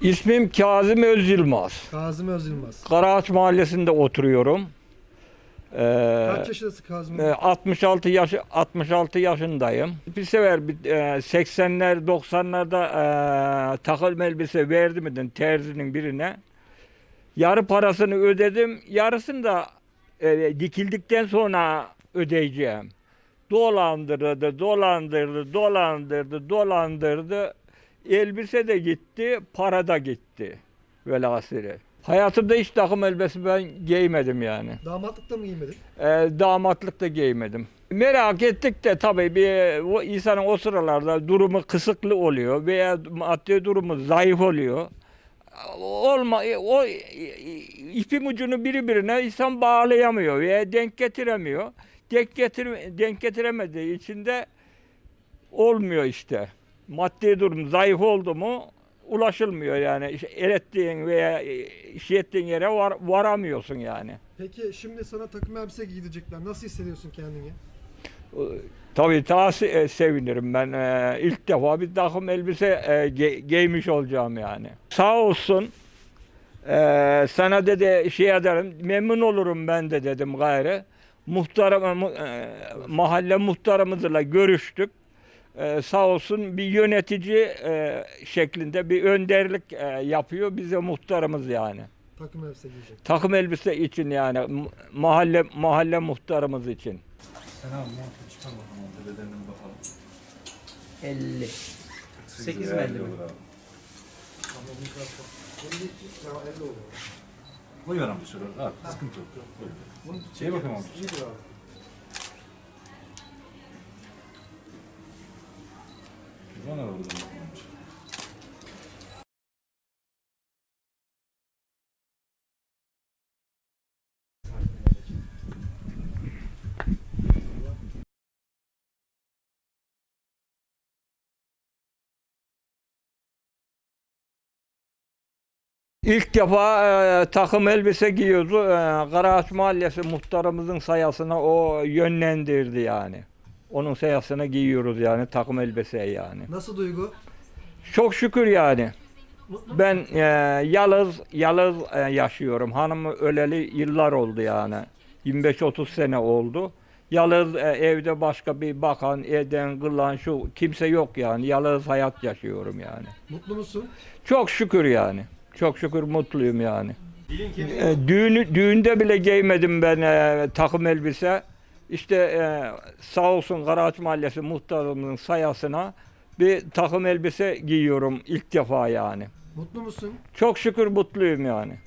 İsmim Kazım Öz Yılmaz. Kazım Özyılmaz. Karaağaç Mahallesi'nde oturuyorum. Ee, Kaç yaşındasın Kazım? e, 66 yaş 66 yaşındayım. Bir sefer bir, e, 80'ler 90'larda e, takım elbise verdim dedim terzinin birine. Yarı parasını ödedim. Yarısını da e, dikildikten sonra ödeyeceğim. Dolandırdı, dolandırdı, dolandırdı, dolandırdı. Elbise de gitti, para da gitti. Velhasili. Hayatımda hiç takım elbise ben giymedim yani. Damatlıkta mı giymedin? E, damatlık da giymedim. Merak ettik de tabii bir o insanın o sıralarda durumu kısıklı oluyor veya maddi durumu zayıf oluyor. Olma o ipin ucunu biri birine insan bağlayamıyor veya denk getiremiyor. Denk getir denk getiremediği için de olmuyor işte. Maddi durum zayıf oldu mu ulaşılmıyor yani. İşte el ettiğin veya şey ettiğin yere var, varamıyorsun yani. Peki şimdi sana takım elbise giydirecekler. Nasıl hissediyorsun kendini? Tabii daha se- e, sevinirim ben. e, ilk defa bir takım elbise e, ge- giymiş olacağım yani. Sağ olsun. e, sana dedi şey ederim, memnun olurum ben de dedim gayrı. Muhtarım, mu- e, mahalle muhtarımızla görüştük. E, sağ olsun bir yönetici e, şeklinde bir önderlik e, yapıyor bize muhtarımız yani. Takım elbise giyecek. Takım elbise için yani m- mahalle mahalle muhtarımız için. Sen abi montu çıkar bakalım orada bedenine bakalım. 50. 8 lira mi 50 50 mi? olur abi. Koy amca şöyle. Abi sıkıntı yok. Koy. Şeye ver bakalım amca. İlk defa e, takım elbise giyiyordu. E, Karaağaç Mahallesi muhtarımızın sayasına o yönlendirdi yani. Onun sayasına giyiyoruz yani takım elbiseyi yani. Nasıl duygu? Çok şükür yani. Ben e, yalız yalız e, yaşıyorum. Hanım öleli yıllar oldu yani. 25-30 sene oldu. Yalız e, evde başka bir bakan, eden, kılan şu kimse yok yani. Yalız hayat yaşıyorum yani. Mutlu musun? Çok şükür yani. Çok şükür mutluyum yani. E, düğünü, düğünde bile giymedim ben e, takım elbise. İşte e, sağ olsun Karaağaç Mahallesi muhtarımızın sayasına bir takım elbise giyiyorum ilk defa yani. Mutlu musun? Çok şükür mutluyum yani.